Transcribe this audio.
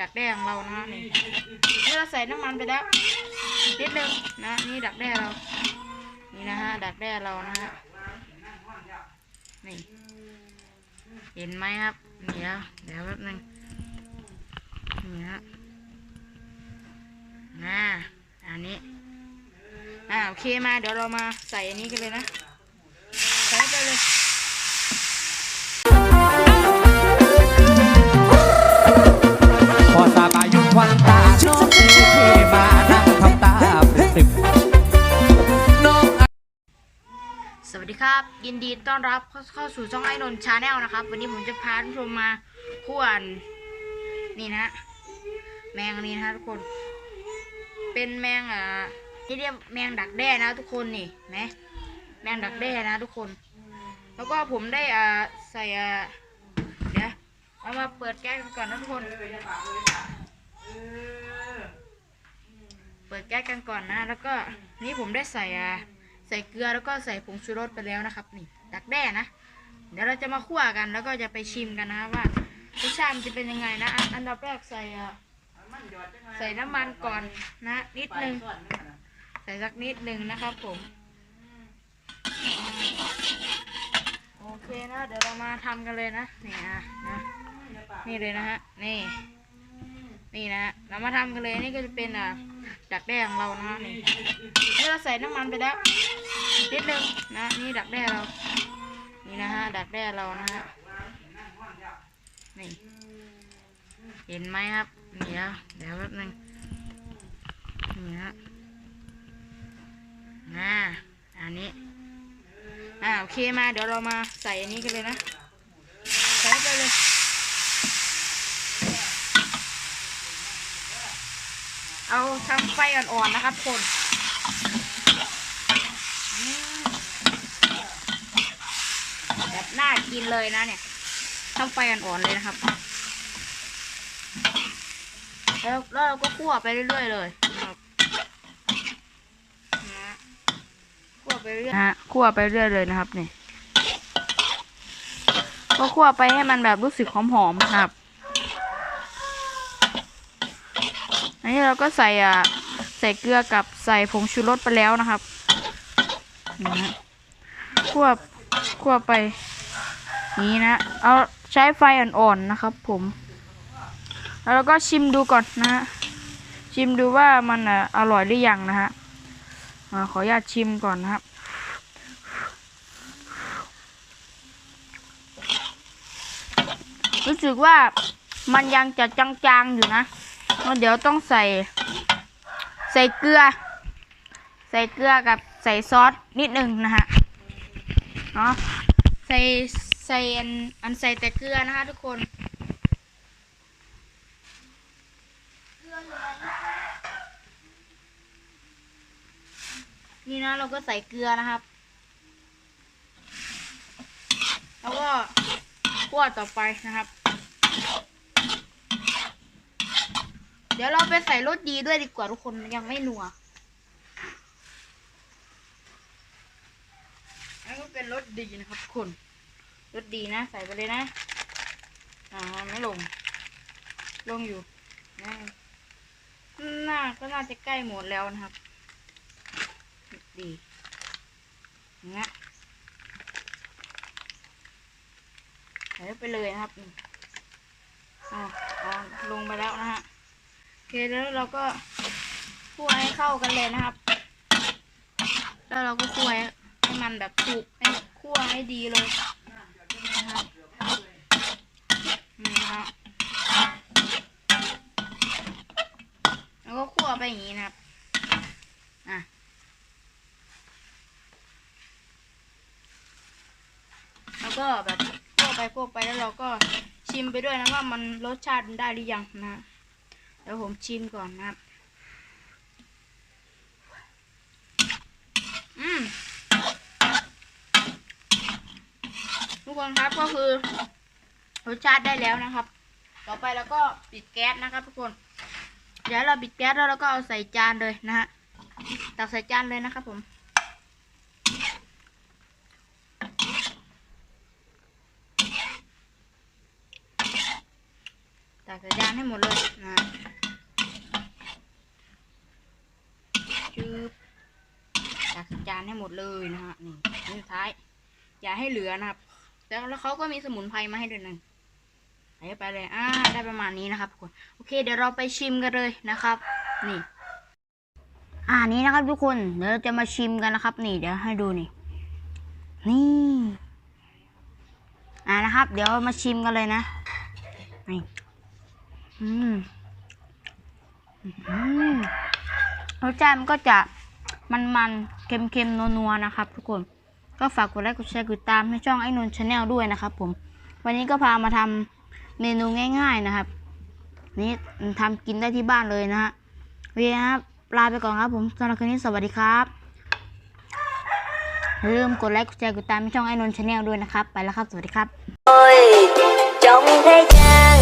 ดักแด้ของเรานะฮะนี่นี่เราใส่น้ำมันไปแล้วนิดนึงนะนี่ดักแด้เรา นี่นะฮะดักแด้เรานะฮะนี่เห็นไหมครับเดี๋ยวเดี๋ยวแป๊บนึงนี่ฮะอ่าอันนี้อ่าโอเคมาเดี๋ยวเรามาใส่อันนี้กันเลยนะ วัสดีครับ ยินดีต้อนรับเข้าสู่ช่องไอ้นนชาแนลนะครับ วันนี้ผมจะพาทุกชมมาข่วนนี่นะ แมงอันนี้นะทุกคน เป็นแมงอ่าที่เรียกแมงดักแด้นะ ทุกคนนี่ไหมแมงดักแด้นะทุกคน แล้วก็ผมได้อ่าใส่อ่าเดี๋ยวเอามาเปิดแก๊สกันก่อนนะทุกคน เปิดแก๊สกันก่อนนะ แล้วก็นี่ผมได้ใส่อ่า ใส่เกลือแล้วก็ใส่ผงชูรสไปแล้วนะครับ นี่ดักแด้นะ เดี๋ยวเราจะมาคั่วกันแล้วก็จะไปชิมกันนะว่ารสชาติมันจะเป็นยังไงนะ อันดับแรกใส่ใส่น้ำมันก่อนนะ นิดนึงใส่สักนิดนึงนะครับผมโอเคนะ เดี๋ยวเรามาทำกันเลยนะนี่อะนะนี่เลยนะฮะนี่ นี่นะเรามาทำกันเลยนี่ก็จะเป็นอ่าดักแด้ของเรานะนี่นี่เราใส่น้ำมันไปแล้วนิดนึงนะนี่ดักแด้เรา นี่นะฮะดักแด้เรานะฮะนี่เห็นไหมครับเดี๋ยวเดี๋ยวแป๊บนึงนี่ฮะอ่าอันนี้อ่าโอเคมาเดี๋ยวเรามาใส่อันนี้กันเลยนะใส่ไปเลย เอาทำไฟอ่อนๆนะครับคนแบบน่ากินเลยนะเนี่ยทำไฟอ่อนๆเลยนะครับ แล้วแล้วเราก็คั่วไปเรื่อยๆเลยนะครับนะคั่วไปเรื่อยฮะคั่วไปเรื่อยเลยนะครับนี่ก็คั่วไปให้มันแบบรู้สึกหอมๆครับ อันนี้เราก็ใส่อ่าใส่เกลือกับใส่ผงชูรสไปแล้วนะครับนะฮะคั่วคั่วไปนี้นะ เอาใช้ไฟอ่อนๆนะครับ ผม แล้วเราก็ชิมดูก่อนนะฮะ ชิมดูว่ามันออร่อยหรือยังนะฮะขออนุญาตชิมก่อนนะครับ รู้สึกว่ามันยังจะจางๆอยู่นะ เดี๋ยวต้องใส่ ใส่เกลือ ใส่เกลือกับใส่ซอสนิดหนึ่งนะฮะเนาะใส่ใส่อันอันใส่แต่เกลือนะคะทุกคนนี่นะเราก็ใส่เกลือนะครับ แล้วก็คั่วต่อไปนะครับ เดี๋ยวเราไปใส่รสดีด้วยดีกว่าทุกคนยังไม่นัวอันนก็เป็นรสดีนะครับทุกคนรสดีนะ ใส่ไปเลยนะ อ่าไม่ลง ลงอยู่นะน่าก็น่าจะใกล้หมดแล้วนะครับ ดีงเงี้ยใส่ไปเลยนะครับ อ่าลงไปแล้วนะฮะ อเคแล้วเราก็คั่วให้เข้ากันเลยนะครับ แล้วเราก็คั่วให้ใหมันแบบสุกให้คั่วให้ดีเลยนะครับนี่ครับแล้วก็คั่วไปอย่างนี้นะครับอะแล้วก็แบบคั่วไปคั่วไปแล้วเราก็ชิมไปด้วยนะว่ามันรสชาติมันได้หรือยังนะ เดี๋ยวผมชิมก่อนนะครับ อืมทุกคนครับก็คือรสชาติได้แล้วนะครับ ต่อไปแล้วก็ปิดแก๊สนะครับ ทุกคน เดี๋ยวเราปิดแก๊สแล้วเราก็เอาใส่จานเลยนะฮะ ตักใส่จานเลยนะครับผมตักใส่จานให้หมดเลยนะชืบตักใส่จานให้หมดเลยนะฮะนี่นี่ท้าย อย่าให้เหลือนะครับ แล้วแล้วเขาก็มีสมุนไพรมาให้ด้วยนึ่งใส่ไปเลยอ่าได้ประมาณนี้นะครับทุกคนโอเค เดี๋ยวเราไปชิมกันเลยนะครับ นี่ อ่านี้นะครับ ทุกคนเดี๋ยวเราจะมาชิมกันนะครับ นี่เดี๋ยวให้ดูนี่ นี่ อ่านะครับ เดี๋ยวมาชิมกันเลยนะนี่อืมอืมรสชาติมันก็จะ มันๆ เค็มๆ นัวๆ นะครับทุกคน ก็ฝากกดไลค์ กดแชร์กดติดตามให้ช่องไอ้นนท์ชาแนลด้วยนะครับผม วันนี้ก็พามาทำเมนูง่ายๆนะครับ นี่ทำกินได้ที่บ้านเลยนะฮะโอเคครับลาไปก่อนครับผมสำหรับคืนนี้สวัสดีครับลืมกดไลค์ กดแชร์ กดติดตามให้ช่องไอ้นนท์ชาแนลด้วยนะครับ ไปแล้วครับ สวัสดีครับ Ôi, trong thế gian em là tất